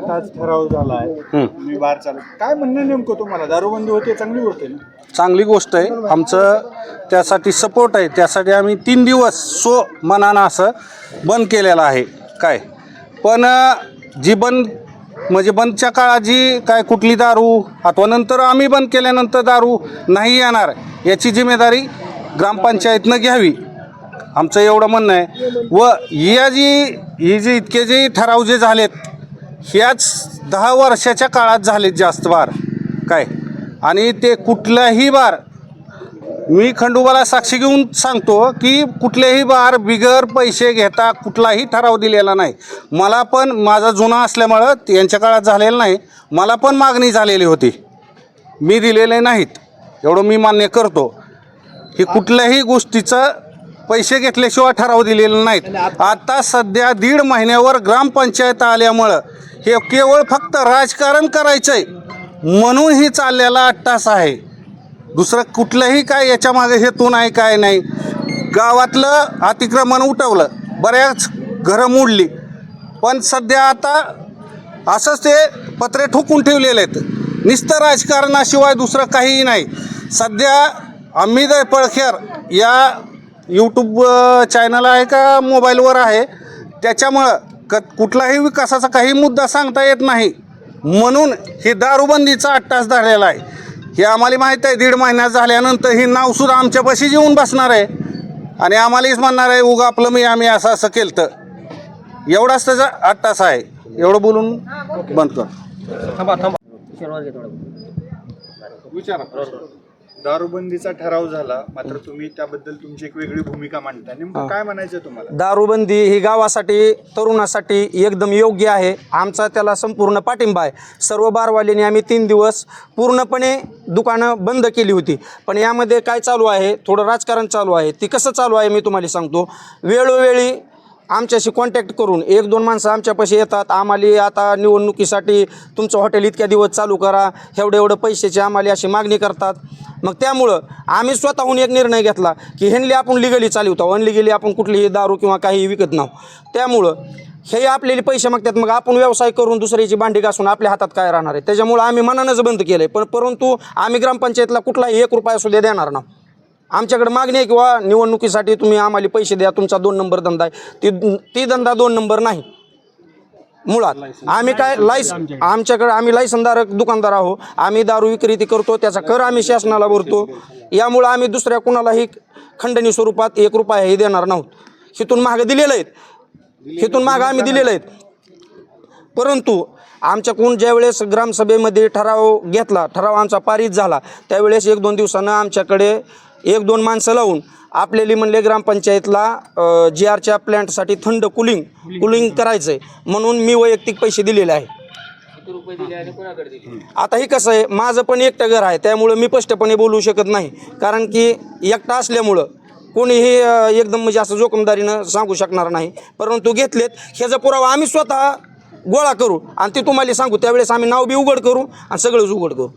माध्यमात आज ठराव झाला आहे बार चालू काय म्हणणं नेमकं तुम्हाला? दारूबंदी होते चांगली होते ना? चांगली गोष्ट आहे. आमचं त्यासाठी सपोर्ट आहे. त्यासाठी आम्ही तीन दिवस सो मनानं असं बंद केलेलं आहे. काय? पण अ, जी बंद म्हणजे बंदच्या काळात जी काय कुठली दारू अथवा नंतर आम्ही बंद केल्यानंतर दारू नाही येणार याची जिम्मेदारी ग्रामपंचायतनं घ्यावी. आमचं एवढं म्हणणं आहे. व या जी ही जे इतके जे ठराव जे झालेत ह्याच दहा वर्षाच्या काळात झालेत जास्त बार. काय? आणि ते कुठलाही बार मी खंडोबाला साक्षी घेऊन सांगतो की कुठलेही बार बिगर पैसे घेता कुठलाही ठराव दिलेला नाही. मला पण माझा जुना असल्यामुळं यांच्या काळात झालेलं नाही. मला पण मागणी झालेली होती. मी दिलेले नाहीत. एवढं मी मान्य करतो. की कुठल्याही गोष्टीचं पैसे घेतल्याशिवाय ठराव दिलेले नाहीत. आता सध्या दीड महिन्यावर ग्रामपंचायत आल्यामुळं हे केवळ फक्त राजकारण करायचं आहे म्हणून ही चाललेला अट्टास आहे. दुसरं कुठलंही काय याच्यामागे हेतू नाही काय नाही. गावातलं अतिक्रमण उठवलं. बऱ्याच घरं मोडली. पण सध्या आता असंच ते पत्रे ठोकून ठेवलेले आहेत. नुसतं राजकारणाशिवाय दुसरं काहीही नाही. सध्या अमिदय पळखेर या यूट्यूब चॅनल आहे का मोबाईलवर आहे त्याच्यामुळं क कुठलाही विकासाचा काही मुद्दा सांगता येत नाही. म्हणून ही दारूबंदीचा अट्टास धरलेला आहे. हे आम्हाला माहीत आहे दीड महिन्यात झाल्यानंतर ही नावसुद्धा आमच्यापाशी येऊन बसणार आहे. आणि आम्हालाच म्हणणार आहे उगा आपलं मी आम्ही असं असं केलं तर एवढाच त्याचा अट्टास आहे. एवढं बोलून बंद कर. दारूबंदीचा ठराव झाला मात्र तुम्ही त्याबद्दल तुमची एक वेगळी भूमिका मांडता. नेमकं काय म्हणायचं तुम्हाला? दारूबंदी ही गावासाठी तरुणासाठी एकदम योग्य आहे. आमचा त्याला संपूर्ण पाठिंबा आहे. सर्व बारवाल्यांनी आम्ही तीन दिवस पूर्णपणे दुकानं बंद केली होती. पण यामध्ये काय चालू आहे? थोडं राजकारण चालू आहे. ती कसं चालू आहे मी तुम्हाला सांगतो. वेळोवेळी आमच्याशी कॉन्टॅक्ट करून एक दोन माणसं आमच्यापाशी येतात. आम्हाला आता निवडणुकीसाठी तुमचं हॉटेल इतक्या दिवस चालू करा. एवढे एवढं पैशाची आम्हाला अशी मागणी करतात. मग त्यामुळं आम्ही स्वतःहून एक निर्णय घेतला की हेनली आपण लिगली चालवतो अनलिगली आपण कुठलीही दारू किंवा काही विकत नाव त्यामुळं हे आपल्याला पैसे मागतात मग आपण व्यवसाय करून दुसऱ्याची भांडी घासून आपल्या हातात काय राहणार आहे? त्याच्यामुळं आम्ही मनानंच बंद केलं आहे पण परंतु आम्ही ग्रामपंचायतला कुठलाही एक रुपया सुद्धा देणार ना आमच्याकडे मागणी आहे किंवा निवडणुकीसाठी तुम्ही आम्हाला पैसे द्या तुमचा दोन नंबर धंदा आहे. ती ती धंदा दोन नंबर नाही. मुळात. आम्ही काय लायस आमच्याकडे. आम्ही लायसनधारक दुकानदार आहो. आम्ही दारू विक्रेती करतो त्याचा कर आम्ही शासनाला भरतो. यामुळं आम्ही दुसऱ्या कुणालाही खंडणी स्वरूपात एक रुपयाही देणार नाहोत. हिथून महाग दिलेलं आहेत. हिथून महाग आम्ही दिलेलं आहेत. परंतु आमच्याकडून ज्यावेळेस ग्रामसभेमध्ये ठराव घेतला ठराव आमचा पारित झाला त्यावेळेस एक दोन दिवसानं आमच्याकडे एक दोन माणसं लावून आपल्याली म्हणले ग्रामपंचायतला जी आरच्या प्लॅन्टसाठी थंड कुलिंग कुलिंग करायचं आहे म्हणून मी वैयक्तिक पैसे दिलेले आहे. आता हे कसं आहे माझं पण एकटं घर आहे त्यामुळं मी स्पष्टपणे बोलू शकत नाही. कारण की एकटा असल्यामुळं कोणीही एकदम म्हणजे असं जोखमदारीनं सांगू शकणार नाही. परंतु घेतलेत ह्याचा पुरावा आम्ही स्वतः गोळा करू आणि ते तुम्हाला सांगू. त्यावेळेस आम्ही नाव बी उघड करू आणि सगळंच उघड करू.